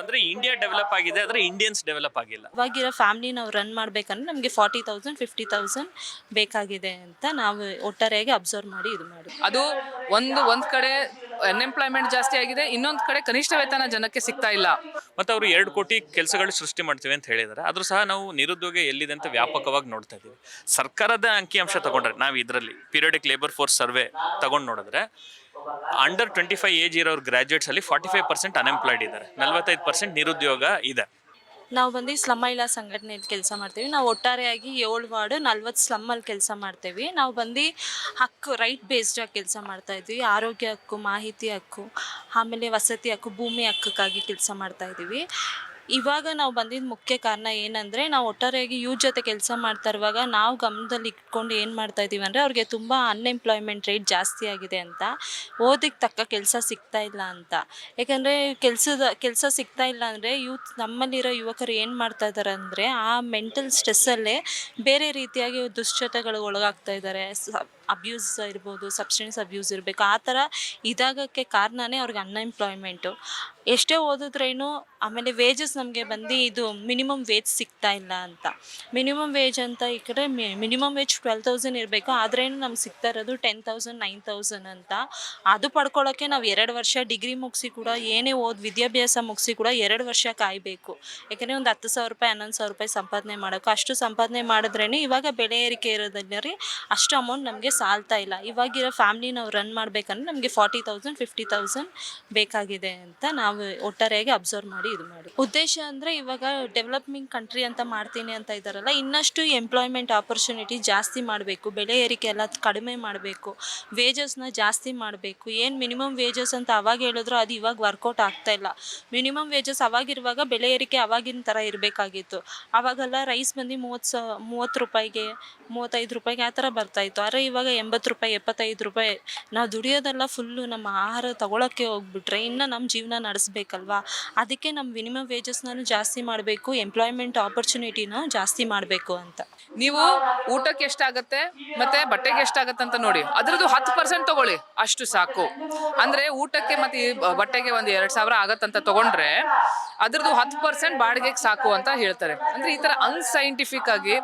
ಅಂದ್ರೆ India develop ಆಗಿದೆ ಆದ್ರೆ ಇಂಡಿಯನ್ಸ್ ಡೆವಲಪ್ ಆಗಿಲ್ಲ. ಇವಾಗಿರೋ ಫ್ಯಾಮಿಲಿ ನಾವು ರನ್ ಮಾಡ್ಬೇಕಂದ್ರೆ ನಮಗೆ ಫಾರ್ಟಿ ತೌಸಂಡ್ ಫಿಫ್ಟಿ ತೌಸಂಡ್ ಬೇಕಾಗಿದೆ ಅಂತ ನಾವು ಒಟ್ಟಾರೆಯಾಗಿ ಅಬ್ಸರ್ವ್ ಮಾಡಿ ಇದು ಮಾಡಿ. ಅದು ಒಂದು ಒಂದ್ ಕಡೆ ಅನ್ಎಂಪ್ಲಾಯ್ಮೆಂಟ್ ಜಾಸ್ತಿ ಆಗಿದೆ ಇನ್ನೊಂದ್ ಕಡೆ ಕನಿಷ್ಠ ವೇತನ ಜನಕ್ಕೆ ಸಿಗ್ತಾ ಇಲ್ಲ. ಮತ್ತೆ ಅವರು ಎರಡು ಕೋಟಿ ಕೆಲಸಗಳು ಸೃಷ್ಟಿ ಮಾಡ್ತೀವಿ ಅಂತ ಹೇಳಿದ್ದಾರೆ ಆದ್ರೂ ಸಹ ನಾವು ನಿರುದ್ಯೋಗ ಎಲ್ಲಿದೆ ಅಂತ ವ್ಯಾಪಕವಾಗಿ ನೋಡ್ತಾ ಇದ್ದೀವಿ. ಸರ್ಕಾರದ ಅಂಕಿಅಂಶ ತಗೊಂಡ್ರೆ ನಾವು ಇದರಲ್ಲಿ ಪೀರಿಯಡಿಕ್ ಲೇಬರ್ ಫೋರ್ಸ್ ಸರ್ವೆ ತಗೊಂಡು ನೋಡಿದ್ರೆ ಅಂಡರ್ ಟ್ವೆಂಟಿ ಫೈವ್ ಏಜ್ ಇರೋರು ಗ್ರಾಜುಯೇಟ್ಸ್ ಅಲ್ಲಿ ಫಾರ್ಟಿ ಫೈವ್ ಪರ್ಸೆಂಟ್ ಅನ್ಎಂಪ್ಲಾಯ್ಡ್ ಇದ್ದಾರೆ. ನಲವತ್ತೈದು ಪರ್ಸೆಂಟ್ ನಿರುದ್ಯೋಗ ಇದೆ. ನಾವು ಬಂದು ಸ್ಲಮ್ ಮಹಿಳಾ ಸಂಘಟನೆಯಲ್ಲಿ ಕೆಲಸ ಮಾಡ್ತೀವಿ. ನಾವು ಒಟ್ಟಾರೆಯಾಗಿ ಏಳು ವಾರ್ಡ್, ನಲ್ವತ್ತು ಸ್ಲಮ್ಮಲ್ಲಿ ಕೆಲಸ ಮಾಡ್ತೀವಿ. ನಾವು ಬಂದು ಹಕ್ಕು ರೈಟ್ ಬೇಸ್ಡಾಗಿ ಕೆಲಸ ಮಾಡ್ತಾ ಇದ್ವಿ. ಆರೋಗ್ಯ ಹಕ್ಕು, ಮಾಹಿತಿ ಹಕ್ಕು, ಆಮೇಲೆ ವಸತಿ ಹಕ್ಕು, ಭೂಮಿ ಹಕ್ಕಕ್ಕಾಗಿ ಕೆಲಸ ಮಾಡ್ತಾ ಇದ್ದೀವಿ. ಇವಾಗ ನಾವು ಬಂದಿದ್ದ ಮುಖ್ಯ ಕಾರಣ ಏನಂದರೆ ನಾವು ಒಟ್ಟಾರೆಯಾಗಿ ಯೂತ್ ಜೊತೆ ಕೆಲಸ ಮಾಡ್ತಾ ಇರುವಾಗ ನಾವು ಗಮನದಲ್ಲಿ ಇಟ್ಕೊಂಡು ಏನು ಮಾಡ್ತಾ ಇದ್ದೀವಿ ಅಂದರೆ ಅವ್ರಿಗೆ ತುಂಬ ಅನ್ಎಂಪ್ಲಾಯ್ಮೆಂಟ್ ರೇಟ್ ಜಾಸ್ತಿ ಆಗಿದೆ ಅಂತ ಓದಿಗೆ ತಕ್ಕ ಕೆಲಸ ಸಿಗ್ತಾ ಇಲ್ಲ ಅಂತ. ಯಾಕಂದರೆ ಕೆಲಸದ, ಕೆಲಸ ಸಿಗ್ತಾ ಇಲ್ಲ ಅಂದರೆ ಯೂತ್, ನಮ್ಮಲ್ಲಿರೋ ಯುವಕರು ಏನು ಮಾಡ್ತಾ ಇದ್ದಾರೆ ಅಂದರೆ ಆ ಮೆಂಟಲ್ ಸ್ಟ್ರೆಸ್ಸಲ್ಲೇ ಬೇರೆ ರೀತಿಯಾಗಿ ದುಶ್ಚಟಗಳು ಒಳಗಾಗ್ತಾ ಇದ್ದಾರೆ ಅಬ್ಯೂಸ್ ಇರ್ಬೋದು ಸಬ್ಸ್ಟೆನ್ಸ್ ಅಬ್ಯೂಸ್ ಇರಬೇಕು, ಆ ಥರ ಇದಾಗಕ್ಕೆ ಕಾರಣನೇ ಅವ್ರಿಗೆ ಅನ್ಎಂಪ್ಲಾಯ್ಮೆಂಟು ಎಷ್ಟೇ ಓದಿದ್ರೇನು ಆಮೇಲೆ ವೇಜಸ್ ನಮಗೆ ಬಂದು ಇದು ಮಿನಿಮಮ್ ವೇಜ್ ಸಿಗ್ತಾ ಇಲ್ಲ ಅಂತ. ಮಿನಿಮಮ್ ವೇಜ್ ಅಂತ ಈ ಕಡೆ ಮಿನಿಮಮ್ ವೇಜ್ ಟ್ವೆಲ್ ತೌಸಂಡ್ ಇರಬೇಕು, ಆದ್ರೇನು ನಮ್ಗೆ ಸಿಗ್ತಾ ಇರೋದು ಟೆನ್ ತೌಸಂಡ್ ನೈನ್ ತೌಸಂಡ್ ಅಂತ. ಅದು ಪಡ್ಕೊಳ್ಳೋಕ್ಕೆ ನಾವು ಎರಡು ವರ್ಷ ಡಿಗ್ರಿ ಮುಗಿಸಿ ಕೂಡ, ಏನೇ ಓದ್ ವಿದ್ಯಾಭ್ಯಾಸ ಮುಗಿಸಿ ಕೂಡ ಎರಡು ವರ್ಷ ಕಾಯಬೇಕು. ಯಾಕಂದರೆ ಒಂದು ಹತ್ತು ಸಾವಿರ ರೂಪಾಯಿ, ಹನ್ನೊಂದು ಸಾವಿರ ರೂಪಾಯಿ ಸಂಪಾದನೆ ಮಾಡೋಕ್ಕೂ ಅಷ್ಟು ಸಂಪಾದನೆ ಮಾಡಿದ್ರೇ ಇವಾಗ ಬೆಲೆ ಏರಿಕೆ ಇರೋದ್ರಲ್ಲಿ ಅಷ್ಟು ಅಮೌಂಟ್ ನಮಗೆ ಸಾಲ್ತಾ ಇಲ್ಲ. ಇವಾಗಿರೋ ಫ್ಯಾಮ್ಲಿ ನಾವು ರನ್ ಮಾಡಬೇಕಂದ್ರೆ ನಮಗೆ ಫಾರ್ಟಿ ತೌಸಂಡ್ ಫಿಫ್ಟಿ ತೌಸಂಡ್ ಬೇಕಾಗಿದೆ ಅಂತ ನಾವು ಒಟ್ಟಾರೆಯಾಗಿ ಅಬ್ಸರ್ವ್ ಮಾಡಿ ಇದು ಮಾಡಿ. ಉದ್ದೇಶ ಅಂದರೆ ಇವಾಗ ಡೆವಲಪ್ಮಿಂಗ್ ಕಂಟ್ರಿ ಅಂತ ಮಾಡ್ತೀನಿ ಅಂತ ಇದ್ದಾರಲ್ಲ ಇನ್ನಷ್ಟು ಎಂಪ್ಲಾಯ್ಮೆಂಟ್ ಆಪರ್ಚುನಿಟಿ ಜಾಸ್ತಿ ಮಾಡಬೇಕು, ಬೆಲೆ ಏರಿಕೆ ಎಲ್ಲ ಕಡಿಮೆ ಮಾಡಬೇಕು ವೇಜಸ್ನ ಜಾಸ್ತಿ ಮಾಡಬೇಕು. ಏನು ಮಿನಿಮಮ್ ವೇಜಸ್ ಅಂತ ಅವಾಗ ಹೇಳಿದ್ರು ಅದು ಇವಾಗ ವರ್ಕೌಟ್ ಆಗ್ತಾ ಇಲ್ಲ. ಮಿನಿಮಮ್ ವೇಜಸ್ ಅವಾಗಿರುವಾಗ ಬೆಲೆ ಏರಿಕೆ ಅವಾಗಿನ ಥರ ಇರಬೇಕಾಗಿತ್ತು. ಅವಾಗೆಲ್ಲ ರೈಸ್ ಬಂದು ಮೂವತ್ತು ಸ, ಮೂವತ್ತು ರೂಪಾಯಿಗೆ ಮೂವತ್ತೈದು ರೂಪಾಯಿಗೆ ಆ ಥರ ಬರ್ತಾಯಿತ್ತು ಆದರೆ ಇವಾಗ ಎಂಬತ್ತು ರೂಪಾಯಿ, ಎಪ್ಪತ್ತೈದು ರೂಪಾಯಿ, ನಾವು ದುಡಿಯೋದೆಲ್ಲ ಫುಲ್ಲು ನಮ್ಮ ಆಹಾರ ತಗೊಳಕ್ಕೆ ಹೋಗ್ಬಿಟ್ರೆ ಇನ್ನು ನಮ್ಮ ಜೀವನ ನಡೆಸ್ಬೇಕಲ್ವಾ? ಅದಕ್ಕೆ ನಮ್ಮ ಮಿನಿಮಮ್ ವೇಜಸ್ನೂ ಜಾಸ್ತಿ ಮಾಡಬೇಕು ಎಂಪ್ಲಾಯ್ಮೆಂಟ್ ಆಪರ್ಚುನಿಟಿನೂ ಜಾಸ್ತಿ ಮಾಡಬೇಕು ಅಂತ. ನೀವು ಊಟಕ್ಕೆ ಎಷ್ಟಾಗತ್ತೆ ಮತ್ತೆ ಬಟ್ಟೆಗೆ ಎಷ್ಟಾಗತ್ತೆ ಅಂತ ನೋಡಿ. ಅದರದ್ದು ಹತ್ತು ಪರ್ಸೆಂಟ್ ತಗೊಳ್ಳಿ. ಅಷ್ಟು ಸಾಕು. ಅಂದ್ರೆ ಊಟಕ್ಕೆ ಮತ್ತೆ ಬಟ್ಟೆಗೆ ಒಂದು ಎರಡ್ ಸಾವಿರ ಆಗತ್ತಂತ ತಗೊಂಡ್ರೆ ಅದರದ್ದು ಹತ್ತು ಪರ್ಸೆಂಟ್ ಬಾಡಿಗೆಗೆ ಸಾಕು ಅಂತ ಹೇಳ್ತಾರೆ. ಅಂದ್ರೆ ಈ ತರ ಅನ್ಸೈಂಟಿಫಿಕ್ ಆಗಿ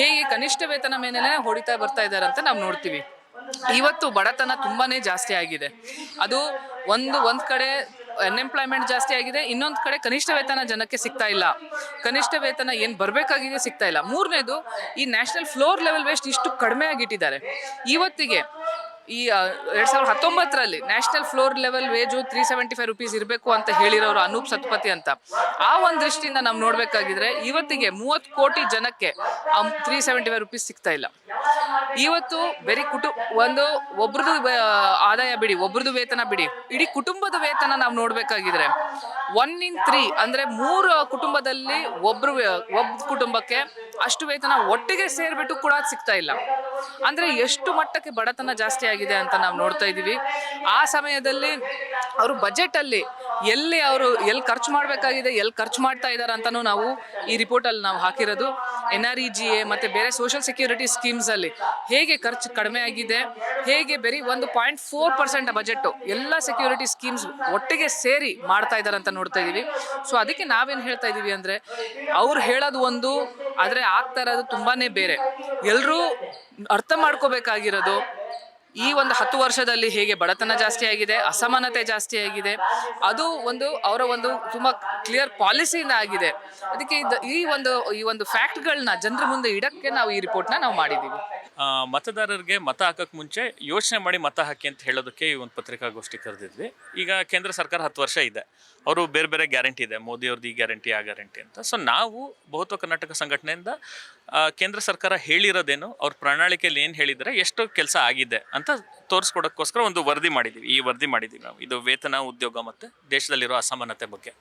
ಹೇಗೆ ಕನಿಷ್ಠ ವೇತನ ಮೇಲೆ ಹೊಡಿತಾ ಬರ್ತಾ ಇದ್ದಾರೆ ಅಂತ ನಾವು ನೋಡ್ತೀವಿ. ಇವತ್ತು ಬಡತನ ತುಂಬಾನೇ ಜಾಸ್ತಿ ಆಗಿದೆ. ಅದು ಒಂದು, ಒಂದ್ ಕಡೆ ಅನ್ಎಂಪ್ಲಾಯ್ಮೆಂಟ್ ಜಾಸ್ತಿ ಆಗಿದೆ, ಇನ್ನೊಂದು ಕಡೆ ಕನಿಷ್ಠ ವೇತನ ಜನಕ್ಕೆ ಸಿಗ್ತಾ ಇಲ್ಲ. ಕನಿಷ್ಠ ವೇತನ ಏನ್ ಬರಬೇಕಾಗಿದೆ ಸಿಗ್ತಾ ಇಲ್ಲ. ಮೂರನೇದು, ಈ ನ್ಯಾಷನಲ್ ಫ್ಲೋರ್ ಲೆವೆಲ್ ವೇಸ್ಟ್ ಇಷ್ಟು ಕಡಿಮೆ ಆಗಿಟ್ಟಿದ್ದಾರೆ. ಇವತ್ತಿಗೆ ಈ ಎರಡು ಸಾವಿರದ ಹತ್ತೊಂಬತ್ತರಲ್ಲಿ national floor level wage three seventy five rupees ಇರಬೇಕು ಅಂತ ಹೇಳಿರೋರು ಅನೂಪ್ ಸತ್ಪತಿ ಅಂತ. ಆ ಒಂದು ದೃಷ್ಟಿಯಿಂದ ನಾವು ನೋಡ್ಬೇಕಾಗಿದ್ರೆ ಇವತ್ತಿಗೆ ಮೂವತ್ತು ಕೋಟಿ ಜನಕ್ಕೆ ತ್ರೀ ಸೆವೆಂಟಿ ಫೈವ್ ರುಪೀಸ್ ಸಿಗ್ತಾ ಇಲ್ಲ. ಇವತ್ತು ಬರೀ ಕುಟು, ಒಂದು ಒಬ್ರದ್ದು ಆದಾಯ ಬಿಡಿ ಒಬ್ರದ್ದು ವೇತನ ಬಿಡಿ, ಇಡೀ ಕುಟುಂಬದ ವೇತನ ನಾವು ನೋಡ್ಬೇಕಾಗಿದ್ರೆ ಒನ್ ಇನ್ ತ್ರೀ ಅಂದ್ರೆ ಮೂರು ಕುಟುಂಬದಲ್ಲಿ ಒಬ್ರು, ಒಬ್ಬ ಕುಟುಂಬಕ್ಕೆ ಅಷ್ಟು ವೇತನ ಒಟ್ಟಿಗೆ ಸೇರಿಬಿಟ್ಟು ಕೂಡ ಸಿಗ್ತಾ ಇಲ್ಲ. ಅಂದ್ರೆ ಎಷ್ಟು ಮಟ್ಟಕ್ಕೆ ಬಡತನ ಜಾಸ್ತಿ ಆಗಿದೆ ಅಂತ ನಾವು ನೋಡ್ತಾ ಇದ್ದೀವಿ ಆ ಸಮಯದಲ್ಲಿ ಅವರು ಬಜೆಟ್ ಅಲ್ಲಿ ಎಲ್ಲಿ ಅವರು ಎಲ್ಲಿ ಖರ್ಚು ಮಾಡಬೇಕಾಗಿದೆ, ಎಲ್ಲಿ ಖರ್ಚು ಮಾಡ್ತಾ ಇದ್ದಾರೆ ಅಂತಾನು ನಾವು ಈ ರಿಪೋರ್ಟ್ ಅಲ್ಲಿ ನಾವು ಹಾಕಿರೋದು. N R E G A ಮತ್ತೆ ಬೇರೆ ಸೋಷಿಯಲ್ ಸೆಕ್ಯೂರಿಟಿ ಸ್ಕೀಮ್ಸ್ ಅಲ್ಲಿ ಹೇಗೆ ಖರ್ಚು ಕಡಿಮೆ ಆಗಿದೆ, ಹೇಗೆ ಬರೀ ಒಂದು ಪಾಯಿಂಟ್ ಫೋರ್ ಪರ್ಸೆಂಟ್ ಬಜೆಟ್ ಎಲ್ಲ ಸೆಕ್ಯೂರಿಟಿ ಸ್ಕೀಮ್ಸ್ ಒಟ್ಟಿಗೆ ಸೇರಿ ಮಾಡ್ತಾ ಇದ್ದಾರೆ ಅಂತ ನೋಡ್ತಾ ಇದ್ದೀವಿ ಸೊ ಅದಕ್ಕೆ ನಾವೇನು ಹೇಳ್ತಾ ಇದ್ದೀವಿ ಅಂದ್ರೆ ಅವ್ರು ಹೇಳೋದು ಒಂದು ಆದ್ರೆ ಆಗ್ತಾ ಇರೋದು ತುಂಬಾನೇ ಬೇರೆ. ಎಲ್ಲರೂ ಅರ್ಥ ಮಾಡ್ಕೋಬೇಕಾಗಿರೋದು ಈ ಒಂದು ಹತ್ತು ವರ್ಷದಲ್ಲಿ ಹೇಗೆ ಬಡತನ ಜಾಸ್ತಿ ಆಗಿದೆ, ಅಸಮಾನತೆ ಜಾಸ್ತಿ ಆಗಿದೆ, ಅದು ಒಂದು ಅವರ ಒಂದು ತುಂಬಾ ಕ್ಲಿಯರ್ ಪಾಲಿಸಿಯಿಂದ ಆಗಿದೆ. ಅದಕ್ಕೆ ಈ ಒಂದು ಈ ಒಂದು ಫ್ಯಾಕ್ಟ್ಗಳನ್ನ ಜನರ ಮುಂದೆ ಇಡಕ್ಕೆ ನಾವು ಈ ರಿಪೋರ್ಟ್ನ ನಾವು ಮಾಡಿದ್ದೀವಿ ಮತದಾರರಿಗೆ ಮತ ಹಾಕಕ್ಕೆ ಮುಂಚೆ ಯೋಚನೆ ಮಾಡಿ ಮತ ಹಾಕಿ ಅಂತ ಹೇಳೋದಕ್ಕೆ ಈ ಒಂದು ಪತ್ರಿಕಾಗೋಷ್ಠಿ ಕರೆದಿದ್ವಿ. ಈಗ ಕೇಂದ್ರ ಸರ್ಕಾರ ಹತ್ತು ವರ್ಷ ಇದೆ. ಅವರು ಬೇರೆ ಬೇರೆ ಗ್ಯಾರಂಟಿ ಇದೆ. ಮೋದಿ ಅವ್ರದ್ದು ಈ ಗ್ಯಾರಂಟಿ ಆ ಗ್ಯಾರಂಟಿ ಅಂತ. ಸೊ ನಾವು ಬಹುತ್ವ ಕರ್ನಾಟಕ ಸಂಘಟನೆಯಿಂದ ಕೇಂದ್ರ ಸರ್ಕಾರ ಹೇಳಿರೋದೇನು, ಅವ್ರ ಪ್ರಣಾಳಿಕೆಯಲ್ಲಿ ಏನು ಹೇಳಿದರೆ, ಎಷ್ಟು ಕೆಲಸ ಆಗಿದೆ ಅಂತ ತೋರಿಸ್ಕೊಡೋಕ್ಕೋಸ್ಕರ ಒಂದು ವರದಿ ಮಾಡಿದ್ದೀವಿ. ಈ ವರದಿ ಮಾಡಿದ್ದೀವಿ ನಾವು. ಇದು ವೇತನ, ಉದ್ಯೋಗ ಮತ್ತು ದೇಶದಲ್ಲಿರೋ ಅಸಮಾನತೆ ಬಗ್ಗೆ.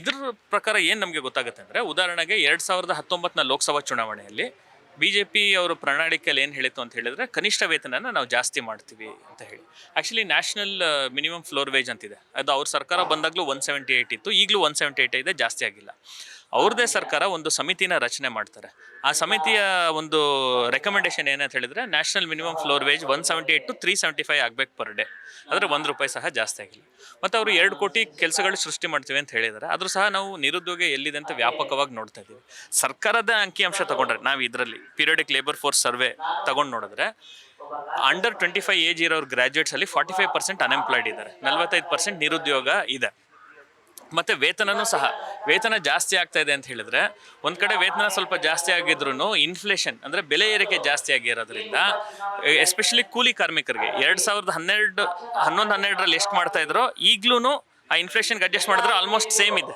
ಇದ್ರ ಪ್ರಕಾರ ಏನು ನಮಗೆ ಗೊತ್ತಾಗುತ್ತೆ ಅಂದರೆ, ಉದಾಹರಣೆಗೆ ಎರಡು ಸಾವಿರದ ಹತ್ತೊಂಬತ್ತನ ಲೋಕಸಭಾ ಚುನಾವಣೆಯಲ್ಲಿ ಬಿ ಜೆ ಪಿ ಅವರು ಪ್ರಣಾಳಿಕೆಯಲ್ಲಿ ಏನು ಹೇಳಿತ್ತು ಅಂತ ಹೇಳಿದ್ರೆ, ಕನಿಷ್ಠ ವೇತನನ ನಾವು ಜಾಸ್ತಿ ಮಾಡ್ತೀವಿ ಅಂತ ಹೇಳಿ. Actually national minimum floor wage ಅಂತಿದೆ. ಅದು ಅವ್ರ ಸರ್ಕಾರ ಬಂದಾಗಲೂ ಒನ್ ಸೆವೆಂಟಿ ಏಯ್ಟ್ ಇತ್ತು. ಈಗಲೂ ಒನ್ ಸೆವೆಂಟಿ ಏಯ್ಟ್ ಇದೆ, ಜಾಸ್ತಿ ಆಗಿಲ್ಲ. ಅವ್ರದ್ದೇ ಸರ್ಕಾರ ಒಂದು ಸಮಿತಿನ ರಚನೆ ಮಾಡ್ತಾರೆ. ಆ ಸಮಿತಿಯ ಒಂದು ರೆಕಮೆಂಡೇಶನ್ ಏನಂತ ಹೇಳಿದ್ರೆ national minimum floor wage one seventy eight to three seventy five ಆಗಬೇಕು ಪರ್ ಡೇ ಅಂದರೆ ಒಂದು ರೂಪಾಯಿ ಸಹ ಜಾಸ್ತಿ ಆಗಿಲ್ಲ. ಮತ್ತು ಅವರು ಎರಡು ಕೋಟಿ ಕೆಲಸಗಳು ಸೃಷ್ಟಿ ಮಾಡ್ತೀವಿ ಅಂತ ಹೇಳಿದ್ದಾರೆ ಆದರೂ ಸಹ ನಾವು ನಿರುದ್ಯೋಗ ಎಲ್ಲಿದೆ ಅಂತ ವ್ಯಾಪಕವಾಗಿ ನೋಡ್ತಾ ಇದ್ದೀವಿ. ಸರ್ಕಾರದ ಅಂಕಿಅಂಶ ತಗೊಂಡ್ರೆ ನಾವು ಇದರಲ್ಲಿ ಪೀರಿಯಡಿಕ್ ಲೇಬರ್ ಫೋರ್ಸ್ ಸರ್ವೆ ತಗೊಂಡು ನೋಡಿದ್ರೆ ಅಂಡರ್ ಟ್ವೆಂಟಿ ಫೈವ್ ಏಜ್ ಇರೋರು ಗ್ರಾಜುಯೇಟ್ಸ್ ಅಲ್ಲಿ ಫಾರ್ಟಿ ಫೈವ್ ಪರ್ಸೆಂಟ್ ಅನ್ಎಂಪ್ಲಾಯ್ಡ್ ಇದ್ದಾರೆ. ನಲವತ್ತೈದು ಪರ್ಸೆಂಟ್ ನಿರುದ್ಯೋಗ ಇದೆ. ಮತ್ತೆ ವೇತನನೂ ಸಹ, ವೇತನ ಜಾಸ್ತಿ ಆಗ್ತಾ ಇದೆ ಅಂತ ಹೇಳಿದ್ರೆ, ಒಂದ್ ಕಡೆ ವೇತನ ಸ್ವಲ್ಪ ಜಾಸ್ತಿ ಆಗಿದ್ರು ಇನ್ಫ್ಲೇಷನ್ ಅಂದ್ರೆ ಬೆಲೆ ಏರಿಕೆ ಜಾಸ್ತಿ ಆಗಿರೋದ್ರಿಂದ ಎಸ್ಪೆಷಲಿ ಕೂಲಿ ಕಾರ್ಮಿಕರಿಗೆ, ಎರಡ್ ಸಾವಿರದ ಹನ್ನೆರಡು, ಹನ್ನೊಂದು, ಹನ್ನೆರಡರಲ್ಲಿ ಎಷ್ಟು ಮಾಡ್ತಾ ಇದ್ರೋ ಈಗ್ಲೂ ಆ ಇನ್ಫ್ಲೇಷನ್ಗೆ ಅಡ್ಜಸ್ಟ್ ಮಾಡಿದ್ರೆ ಆಲ್ಮೋಸ್ಟ್ ಸೇಮ್ ಇದೆ.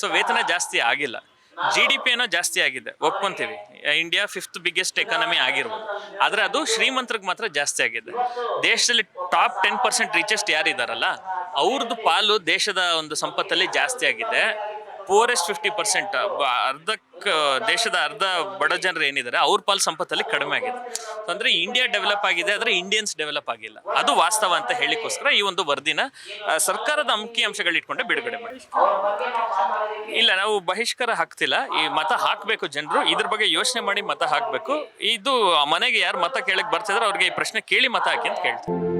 ಸೊ ವೇತನ ಜಾಸ್ತಿ ಆಗಿಲ್ಲ. ಜಿ ಡಿ ಪಿ ಏನೋ ಜಾಸ್ತಿ ಆಗಿದೆ. ಒಪ್ಕೊಂತೀವಿ. ಇಂಡಿಯಾ ಫಿಫ್ತ್ ಬಿಗ್ಗೆಸ್ಟ್ ಎಕಾನಮಿ ಆಗಿರ್ಬೋದು. ಆದರೆ ಅದು ಶ್ರೀಮಂತರಿಗೆ ಮಾತ್ರ ಜಾಸ್ತಿ ಆಗಿದೆ. ದೇಶದಲ್ಲಿ ಟಾಪ್ ಟೆನ್ ಪರ್ಸೆಂಟ್ ರಿಚೆಸ್ಟ್ ಯಾರಿದಾರಲ್ಲ ಅವ್ರದ್ದು ಪಾಲು ದೇಶದ ಒಂದು ಸಂಪತ್ತಲ್ಲಿ ಜಾಸ್ತಿ ಆಗಿದೆ. ಪೂರೆಸ್ಟ್ ಫಿಫ್ಟಿ ಪರ್ಸೆಂಟ್ ಅರ್ಧಕ್ಕೆ ದೇಶದ ಅರ್ಧ ಬಡ ಜನರು ಏನಿದ್ದಾರೆ, ಅವ್ರ ಪಾಲ್ ಸಂಪತ್ತಲ್ಲಿ ಕಡಿಮೆ ಆಗಿದೆ. ಅಂದ್ರೆ ಇಂಡಿಯಾ ಡೆವಲಪ್ ಆಗಿದೆ, ಆದರೆ ಇಂಡಿಯನ್ಸ್ ಡೆವಲಪ್ ಆಗಿಲ್ಲ. ಅದು ವಾಸ್ತವ ಅಂತ ಹೇಳಿಕೋಸ್ಕರ ಈ ಒಂದು ವರದಿನ ಸರ್ಕಾರದ ಅಂಕಿ ಅಂಶಗಳಿಟ್ಕೊಂಡೆ ಬಿಡುಗಡೆ ಮಾಡಿ. ಇಲ್ಲ, ನಾವು ಬಹಿಷ್ಕಾರ ಹಾಕ್ತಿಲ್ಲ. ಈ ಮತ ಹಾಕಬೇಕು ಜನರು, ಇದ್ರ ಬಗ್ಗೆ ಯೋಚನೆ ಮಾಡಿ ಮತ ಹಾಕಬೇಕು. ಇದು ಮನೆಗೆ ಯಾರು ಮತ ಕೇಳಕ್ ಬರ್ತಿದ್ರೆ ಅವ್ರಿಗೆ ಈ ಪ್ರಶ್ನೆ ಕೇಳಿ ಮತ ಹಾಕಿ ಅಂತ ಕೇಳ್ತೀವಿ